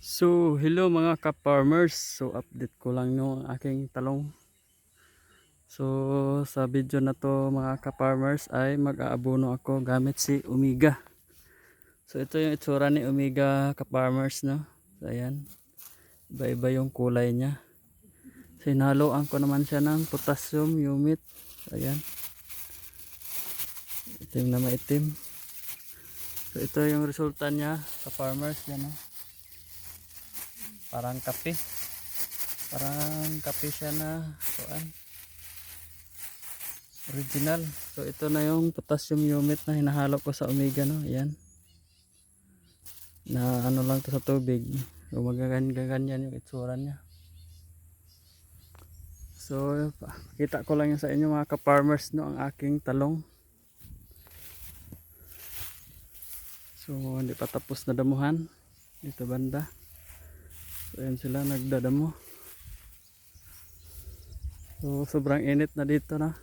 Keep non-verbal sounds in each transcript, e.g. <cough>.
So, hello mga ka-farmers. So, update ko lang yung aking talong. So, sa video na to mga ka-farmers ay mag-aabono ako gamit si Omega. So, ito yung itsura ni Omega ka-farmers, no? So, ayan. Iba-iba yung kulay niya. So, hinaloan ko naman siya ng potassium humid. So, ayan. Itim na maitim. So, ito yung resulta niya ka-farmers. Yan, no? Parang kape. Parang kape siya na kuan. Original. So ito na yung potassium humate na hinahalo ko sa omega no? Yan na ano lang to sa tubig. So magaganyan yung itsura niya. So kita ko lang yan sa inyo mga ka-farmers no? Ang aking talong. So hindi pa tapos na damuhan. Dito banda So sila nagdadamo. So sobrang init na dito na.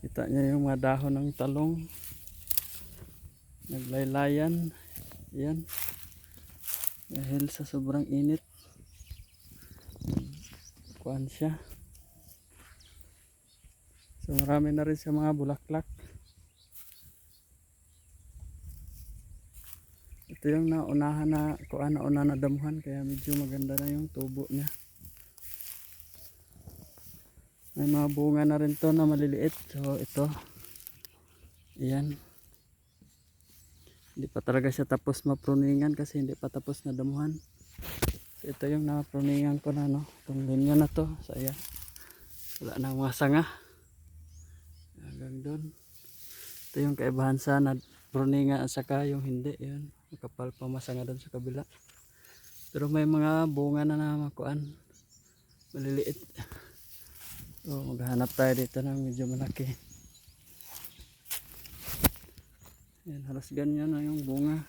Kita niya yung mga dahon ng talong. Naglaylayan. Ayan. Dahil sa sobrang init. Kuan siya. So marami na rin sa mga bulaklak. Ito yung naunahan na kuan nauna na damuhan kaya medyo maganda na yung tubo niya. May mga bunga na rin to na maliliit. So ito. Ayan. Hindi pa talaga siya tapos mapruningan kasi hindi pa tapos na damuhan. So ito yung napruningan ko na no. Itong linya na to. So ayan. Wala na mga sanga. Hanggang doon. Ito yung kaibahan sa na pruningan at saka yung hindi. Yun. Kapal pa masanga doon sa kabila. Pero may mga bunga na na makuan. Maliliit. <laughs> So maghanap tayo dito ng medyo malaki. Yan, halos ganyan na yung bunga.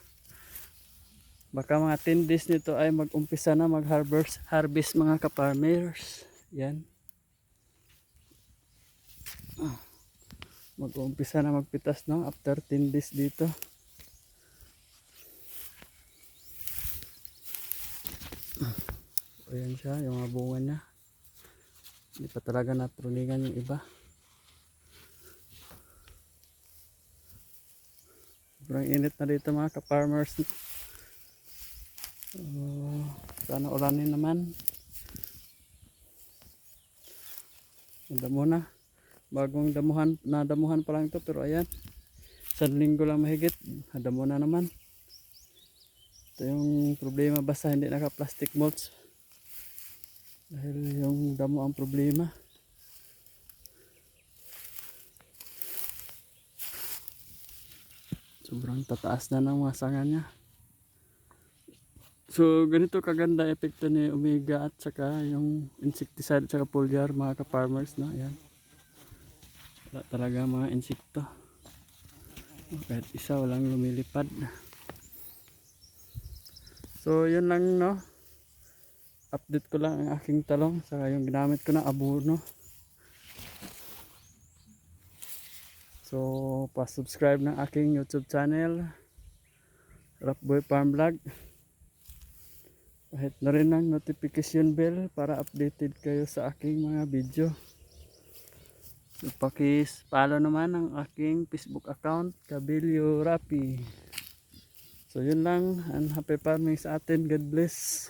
Baka mga 10 days nito ay mag-umpisa na mag-harvest harvest mga ka-farmers. Yan. Ah. Mag-umpisa na magpitas no after 10 days dito. Ayan siya, yung mga bunga niya. Hindi pa talaga natruningan yung iba. Sobrang init na dito mga ka-farmers. Uh, sana ulanin naman. Damo na. Bagong damuhan, nadamuhan pa lang ito pero ayan. Sa linggo lang mahigit, nadamo na naman. Ito yung problema basta hindi naka-plastic mulch. Dahil yung damo ang problema. Sobrang tataas na ng mga sanga niya. So ganito kaganda epekto ni Omega at saka yung insecticide at saka foliar mga ka-farmers no. Ayan. Wala talaga mga insekto. Kahit isa walang lumilipad. So yun lang no? Update ko lang ang aking talong saka yung ginamit ko na abono. So pa-subscribe ng aking youtube channel Rapboy Farm Vlog. Kahit na rin ang notification bell para updated kayo sa aking mga video. So, pakis follow naman ang aking facebook account Kabilio Rapi so yun lang. And happy farming sa atin. God bless